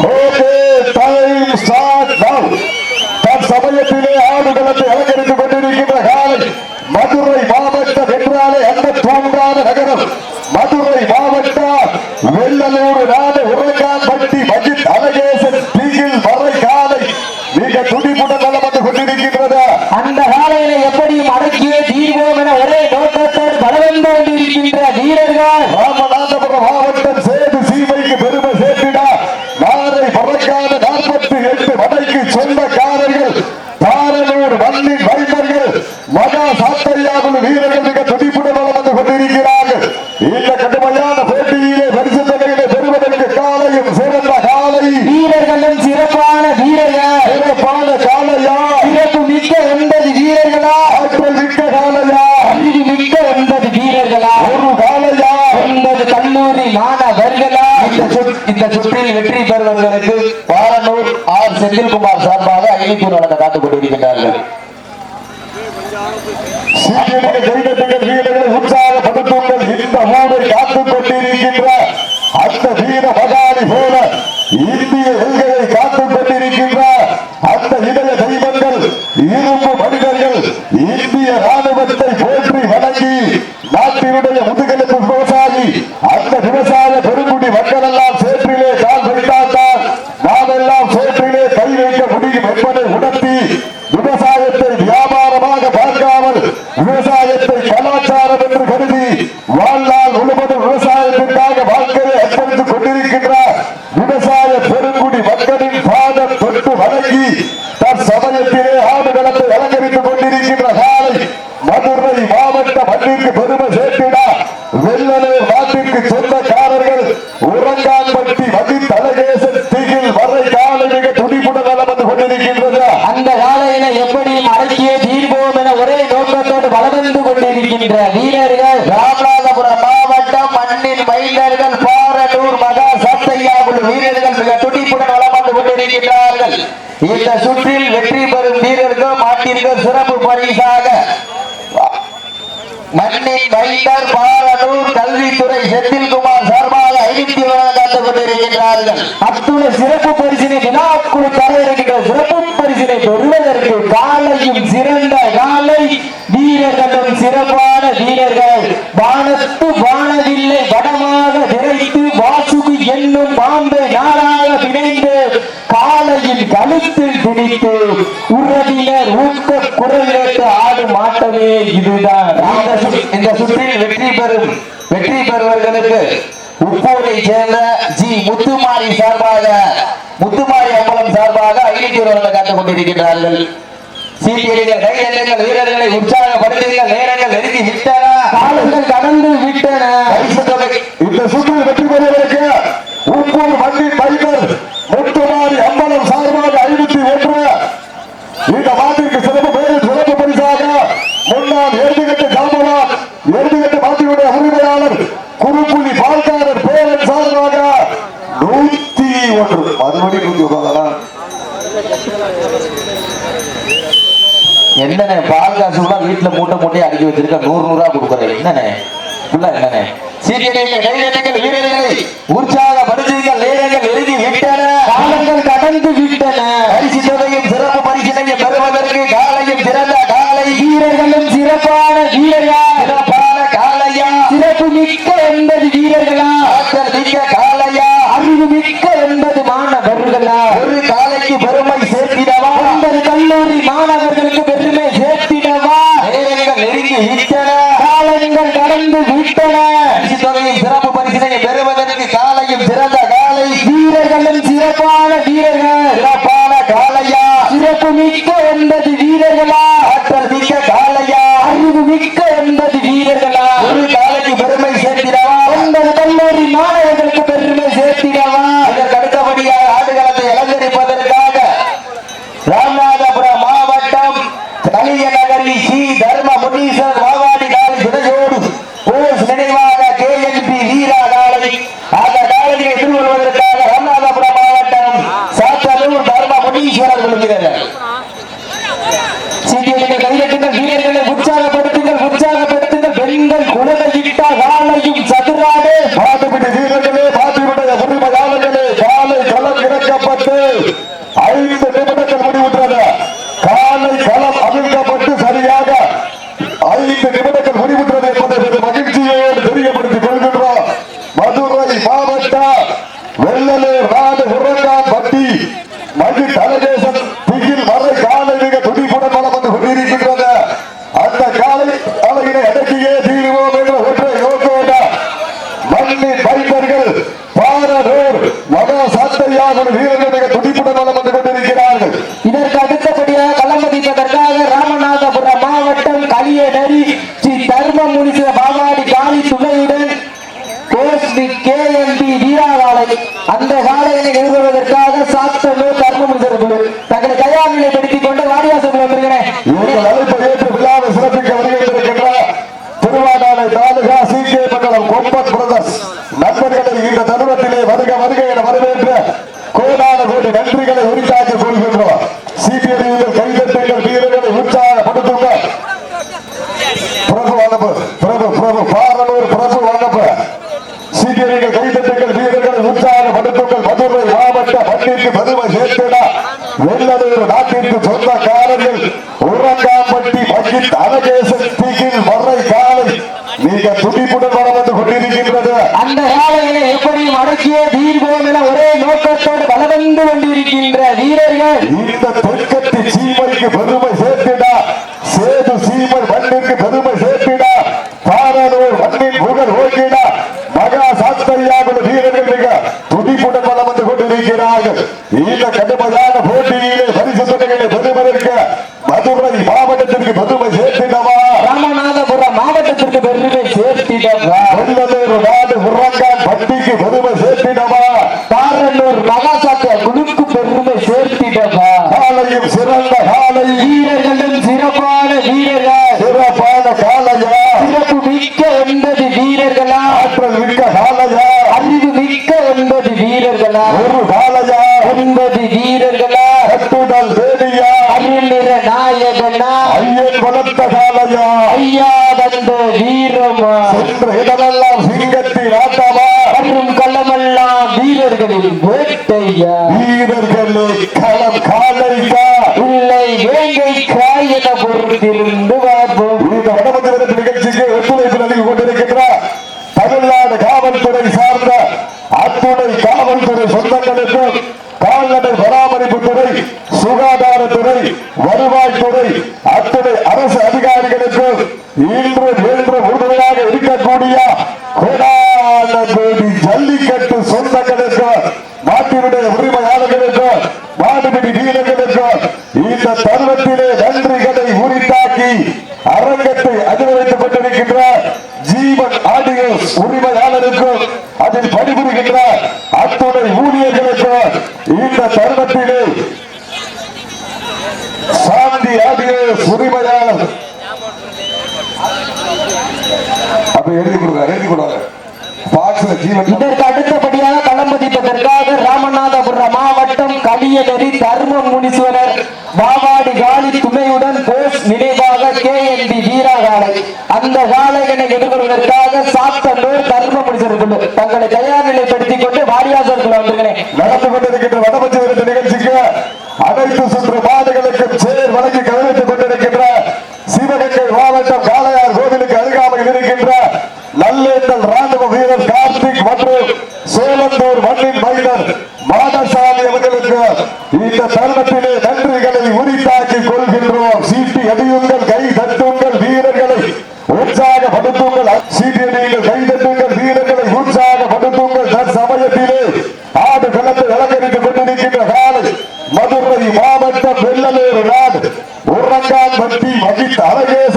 ¡Ojo! கல்லூரி மாணவர்களா இந்த வெற்றி பெறுவர்களுக்கு வாரனூர் ஆர் செந்தில்குமார் சார்பாக ஐநூறு வழங்க காத்துக் கொண்டிருக்கிறார்கள் வீர பகாரி போல இந்திய எல்கையை காத்துக் கொண்டிருக்கின்ற அந்த இதய ராணுவத்தை போற்றி வணங்கி நாட்டினுடைய வருகின்ற வீரர்கள் ராமநாதபுரம் மாவட்டம் மண்ணின் மைந்தர்கள் பாரலூர் மகா சத்தையா வீரர்கள் மிக துடிப்புடன் வளம் வந்து இந்த சுற்றில் வெற்றி பெறும் வீரர்கள் மாட்டிற்கு சிறப்பு பரிசாக. மண்ணின் மைந்தர் பாரலூர் கல்வித்துறை செந்தில்குமார் சார்பாக ஐநூத்தி காத்துக் கொண்டிருக்கின்றார்கள். அத்துணை சிறப்பு பரிசினை விழாக்குழு தர சிறப்பு பரிசினை பெறுவதற்கு காலையும் சிறந்த வைத்து உறவினர் ஊக்க குரலிட்டு ஆடு மாட்டமே இதுதான். இந்த சுற்றில் வெற்றி பெறும் வெற்றி பெறுவர்களுக்கு உப்பூரை சேர்ந்த ஜி முத்துமாரி சார்பாக முத்துமாரி அம்பலம் சார்பாக ஐநூத்தி ஒருவர்கள் காத்துக் கொண்டிருக்கிறார்கள் வீரர்களை உற்சாகப்படுத்துங்கள் நேரங்கள் நெருங்கி விட்டன. கடந்து விட்டன. இந்த சுற்றில் வெற்றி பெறுவதற்கு இருக்க நூறு நூறா கொடுக்குறது என்னண்ணே? ஃபுல்லா என்னண்ணே? சீரியல் சிறப்பான வீரர்கள். சிறப்பான காலையா சிறப்பு மிக்க எந்த அரியநரி ஸ்ரீ தர்ம முனிசிய பாவாடி காளி துணையுடன் கோஸ்வி கே எம் பி வீராவாளை அந்த காலையினை எதிர்கொள்வதற்காக சாத்தனூர் தர்ம முனிசர்கள் தங்களை கையாளினை படுத்திக் கொண்டு começou வேட்டையா? வீரர்களே களம் காதலிக்கா இல்லை வேங்கைக்கா என பொறுத்திருந்து பார்ப்போம் இந்த வடமந்திரத்து நிகழ்ச்சிக்கு ஒத்துழைப்பு நல்கி கொண்டிருக்கின்ற தமிழ்நாடு காவல்துறை சார்ந்த அத்துணை காவல்துறை சொந்தங்களுக்கும் கால்நடை பராமரிப்பு துறை சுகாதாரத்துறை வருவாய்த்துறை அத்துணை அரசு அதிகாரிகளுக்கு இன்று மீண்டும் உறுதுணையாக இருக்கக்கூடிய கொடான ஜல்லிக்கட்டு இதற்கு அடுத்தபடியாக களம் பதிப்பதற்காக ராமநாதபுரம் மாவட்டம் கலியநெறி தர்ம முனீஸ்வரர் பாவாடி காலி துணையுடன் போஸ் நினைவாக கே என் டி வீரா காலை அந்த காலையினை எதிர்கொள்வதற்காக சாத்தனூர் தர்ம முனீஸ்வரர் தங்களை தயார் நிலைப்படுத்திக் கொண்டு வாரியாசர் நடந்து கொண்டிருக்கின்ற வடபட்ச நிகழ்ச்சிக்கு அனைத்து சுற்று மாடுகளுக்கு சேர் வழங்கி கவலை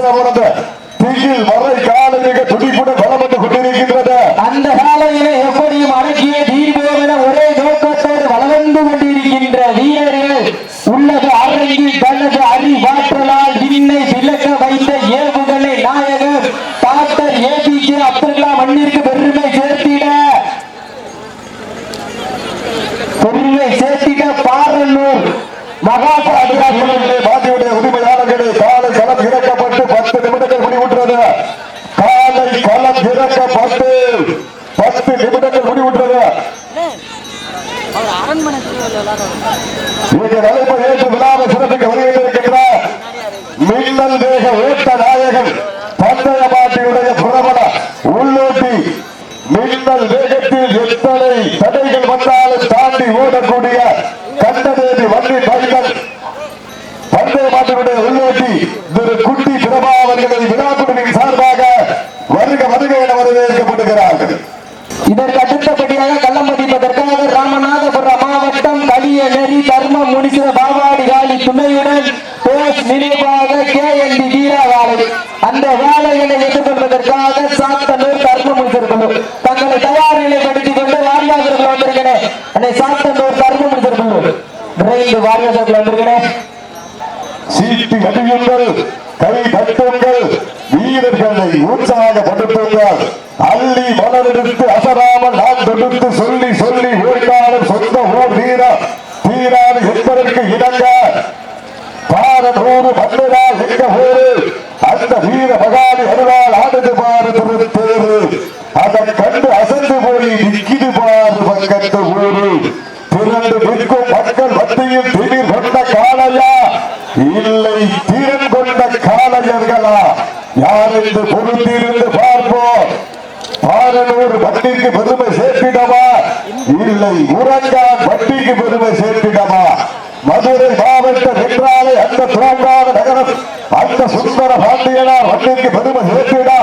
அரசன போனது தீயில் மறை விரைந்து வாரியர்கள் வந்திருக்கிறேன். சீட்டு அடியுங்கள் கை தட்டுங்கள் வீரர்களை உற்சாகப்படுத்துங்கள் அள்ளி மலரெடுத்து அசராமல் நான் தொடுத்து சொல்லி சொல்லி ஓடினாலும் சொந்த ஊர் வீர தீராது என்பதற்கு இணங்க. பாரதூறு மன்னரா எங்க ஊரு அந்த வீர மகாலி அருளால் ஆடுது பாரு. திருத்தேரு அதன் கண்டு அசந்து போய் நிக்கிது பாரு பக்கத்து ஊரு. திரண்டு நிற்கும் யார் என்று பொருந்திருந்து பார்ப்போம். பாரனூர் பட்டிக்கு பெருமை சேர்த்திடவா? இல்லை உறங்கான் பட்டிக்கு பெருமை சேர்த்திடவா? மதுரை மாவட்ட என்றாலே அந்த துறங்கான நகரம் அந்த சுந்தர பாண்டியனார் பட்டிக்கு பெருமை சேர்த்திடா.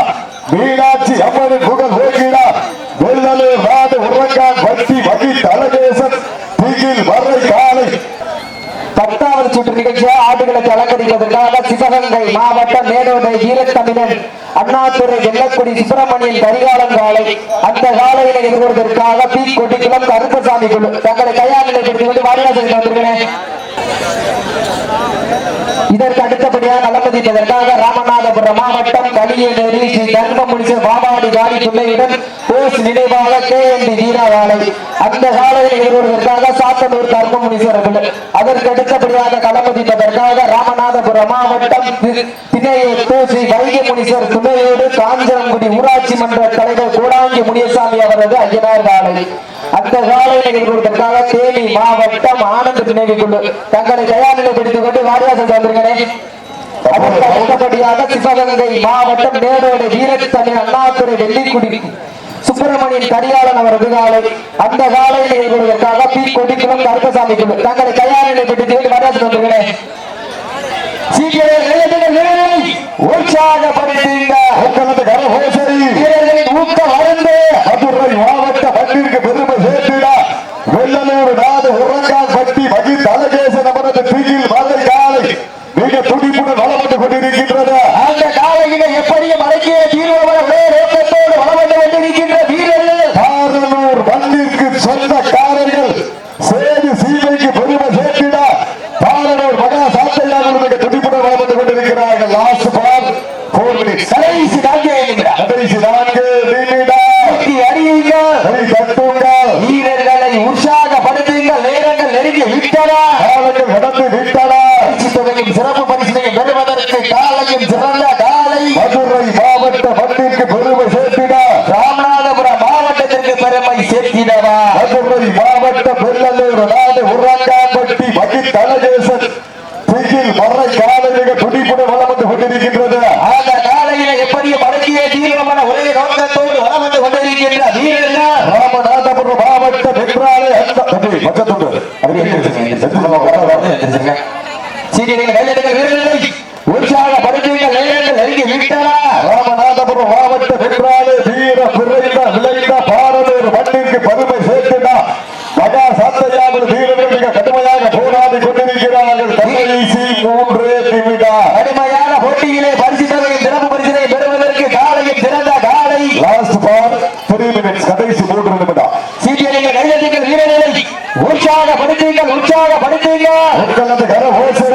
மீனாட்சி அம்மனின் புகழ் ஓக்கிடா வெள்ளலூர் நாடு உறங்கான் பட்டி வகி தலகேசன் திகில் வரை காலை பத்தாவது சுற்று நிகழ்ச்சியை ஆடுகளுக்கு அலங்கரிப்பதற்காக சிவகங்கை அண்ணாதுரை வெள்ளக்குடி சுப்பிரமணியன் அந்த காலையினை எதிர்கொள்வதற்காக பி கொட்டிக்குளம் கருப்பசாமி குழு. தங்களை தயார் நிலைப்படுத்திக் கொண்டு வாரியாசலுக்கு வந்திருக்கிறேன். இதற்கு அடுத்தபடியாக நலமதிப்பதற்காக ராமநாதபுரம் மாவட்டம் களியநேரி ஸ்ரீ தர்மமுனிச பாபாடி காடி துணையுடன் போஸ் நினைவாக கே என் டி அந்த காலையில் எதிர்கொள்வதற்காக சாத்தனூர் தர்மமுனீஸ்வரர்கள் அதற்கு அடுத்தபடியாக களமதிப்பதற்காக ராமநாதபுரம் மாவட்டம் தி- திணையூர் ஸ்ரீ வைகை முனீஸ்வர் துணையோடு காஞ்சனங்குடி ஊராட்சி மன்ற தலைவர் கோடாங்கி முனியசாமி அவரது ஐயனார் காலை அந்த காலையில் எதிர்கொள்வதற்காக தேனி மாவட்டம் ஆனந்த நினைவு குழு தங்களை தயார் நிலைப்படுத்திக் கொண்டு வாரியாசல் வந்திருக்கிறேன் அதற்கு அடுத்தபடியாக சிவகங்கை மாவட்டம் நேரோடு வீரத்தனி அண்ணாதுரை வெள்ளிக்குடி சுப்பிரமணியன் கரிகாலன் அவரது காலை அந்த காலையில் எதிர்கொள்வதற்காக பி கொடிக்குளம் கருப்பசாமி குழு தங்களை தயார் நிலைப்படுத்திக் கொண்டு வாரியாசல் வந்திருக்கிறேன் மதுரை மாவட்ட மண்ணிற்கு பெருமை சேர்த்திடா. வெள்ளலூர் நாடு உறங்கான் பட்டி மகி தலகேசன் அவரது திகில் மலை காலை மிக துடிப்புடன் வந்து கொண்டிருக்கின்றது. அந்த காலையில எப்படியும் அடக்கிய தீர்வுகளை ஒரே நோக்கத்தோடு வளம் வந்து கொண்டிருக்கின்ற வீரர்கள் பாரனூர் மண்ணிற்கு சொந்தக்காரர்கள் சேது சீமைக்கு பெருமை சேர்த்திடா பாரனூர் மகா சாத்தையாக மிக துடிப்புடன் வளம் வந்து கொண்டிருக்கிறார்கள் லாஸ்ட் பால் போர் மினிட்ஸ் கடைசி நான்கே நிமிடம் கடைசி நான்கு நிமிடம் வெற்றி அடியுங்கள் கை தட்டுங்கள் வீரர்களை உற்சாகப்படுத்துங்கள் நேரங்கள் நெருங்கி விட்டன காலங்கள் கடந்து விட்டன பரிசு தொகையும் சிறப்பு பரிசினையும் பெறுவதற்கு காலையும் சிறந்த காலை மதுரை மாவட்ட மண்ணிற்கு பெருமை சேர்த்திட ராமநாதபுரம் மாவட்டத்திற்கு பெருமை சேர்த்திடவா மதுரை மாவட்ட வெள்ளலூர் நாடு உறங்கான்பட்டி மகி தலகேசன் திகில் மறை காலையிக துடிப்புடன் வளம் வந்து கொண்டிருக்கின்றது அந்த காலையில எப்படியும் அடக்கிய தீர்வமான ஒரே நோக்கத்தோடு வளம் வந்து கொண்டிருக்கின்ற வீரர்கள் ராமநாதபுரம் மாவட்டம் என்றாலே அந்த தம்பி, பக்கத்துண்டு சீரியர்கள் கையெழுத்துங்கள் வீரர்களை. உற்சாக நேரங்கள் நெருங்கி விட்டன ராமநாதபுரம் வீர பிறந்த விளைந்த பாரதூர் மண்ணிற்கு பெருமை சேர்த்திட மகா சாத்தையாவில் வீரர்கள் மிக கடுமையாக போராடி கொண்டிருக்கிறார்கள் கடைசி மூன்று நிமிடம் கடுமையான போட்டியிலே பரிசு தொகையும் சிறப்பு பரிசினை பெறுவதற்கு காலையும் சிறந்த காலை லாஸ்ட் பால் த்ரீ மினிட்ஸ் கடைசி மூன்று நிமிடம் சீரியர்கள் கையெழுத்துங்கள் வீரர்களை உற்சாகப்படுத்துங்கள் உற்சாகப்படுத்துங்கள் உங்களது கரகோசரி காலையோ